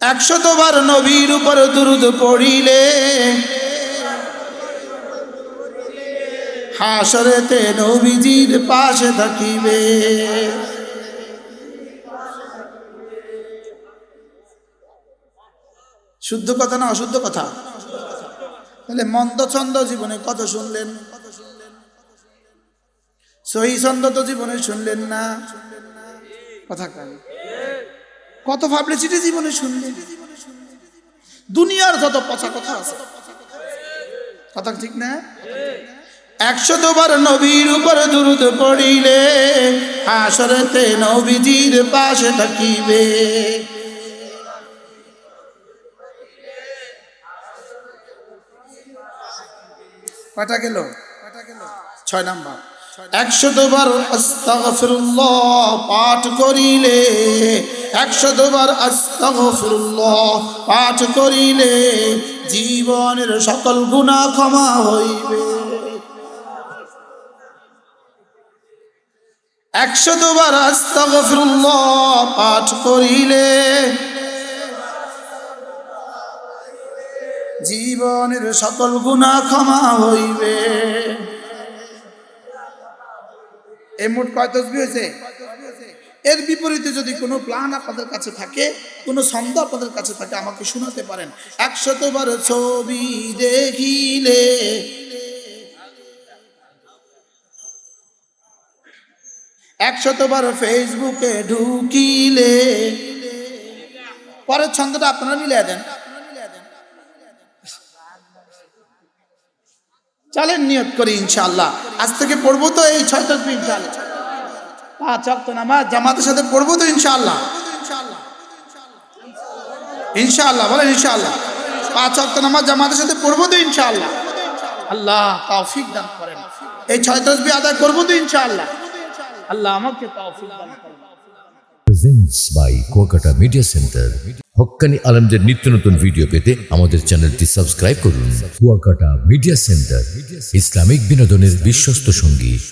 একশতবার নবীর উপর দুরুদ পড়িলে, হাসরেতে নবীজির পাশে থাকিবে। শুদ্ধ কথা না অশুদ্ধ কথা? তাহলে মন্দ ছন্দ জীবনে কত শুনলেন? সহি ছন্দ তো জীবনে শুনলেন না। কথা কান কত পাবলিসিটি জীবনে শুনলেন দুনিয়ার যত পচা কথা আছে। কথা ঠিক না? একশো দুবার নবীর উপর দুরুদ পড়িলে, হাসরেতে নবীজির পাশে থাকিবে। কটা গেল? ছয় নাম্বার। একশো দুবার পাঠ করিলে একশো দুবার আস্তাগফিরুল্লাহ পাঠ করিলে জীবনের সকল গুনাহ ক্ষমা হইবে। একশো দুবার আস্তাগফিরুল্লাহ পাঠ করিলে জীবনের সকল গুণা ক্ষমা হইবে। এই মোট কয় তসবি হয়েছে? এর বিপরীতে যদি কোনো প্ল্যান আপনাদের কাছে থাকে, কোনো ছন্দ আপনাদের কাছে থাকে, আমাকে শোনাতে পারেন। একশতবার ছবি দেখিলে একশতবার ফেসবুকে ঢুকিলে পরের ছন্দটা আপনারা মিলিয়ে দেন। চলেন নিয়ত করি ইনশাআল্লাহ। আজ থেকে পড়ব তো এই ছয় তসবি ইনশাআল্লাহ পাঁচ অক্ত নামাজ জামাতের সাথে পড়ব তো ইনশাআল্লাহ। ইনশাআল্লাহ, বলেন ইনশাআল্লাহ। পাঁচ অক্ত নামাজ জামাতের সাথে পড়ব তো ইনশাআল্লাহ। আল্লাহ তৌফিক দান করেন। এই ছয় তসবি আদায় করব তো ইনশাআল্লাহ। আল্লাহ আমাকে তৌফিক দান করেন। Presents by Kuakata media centre হক্কানি আলমদের নিত্য নতুন ভিডিও পেতে আমাদের চ্যানেলটি সাবস্ক্রাইব করুন। কুয়াকাটা মিডিয়া সেন্টার ইসলামিক বিনোদনের বিশ্বস্ত সঙ্গী।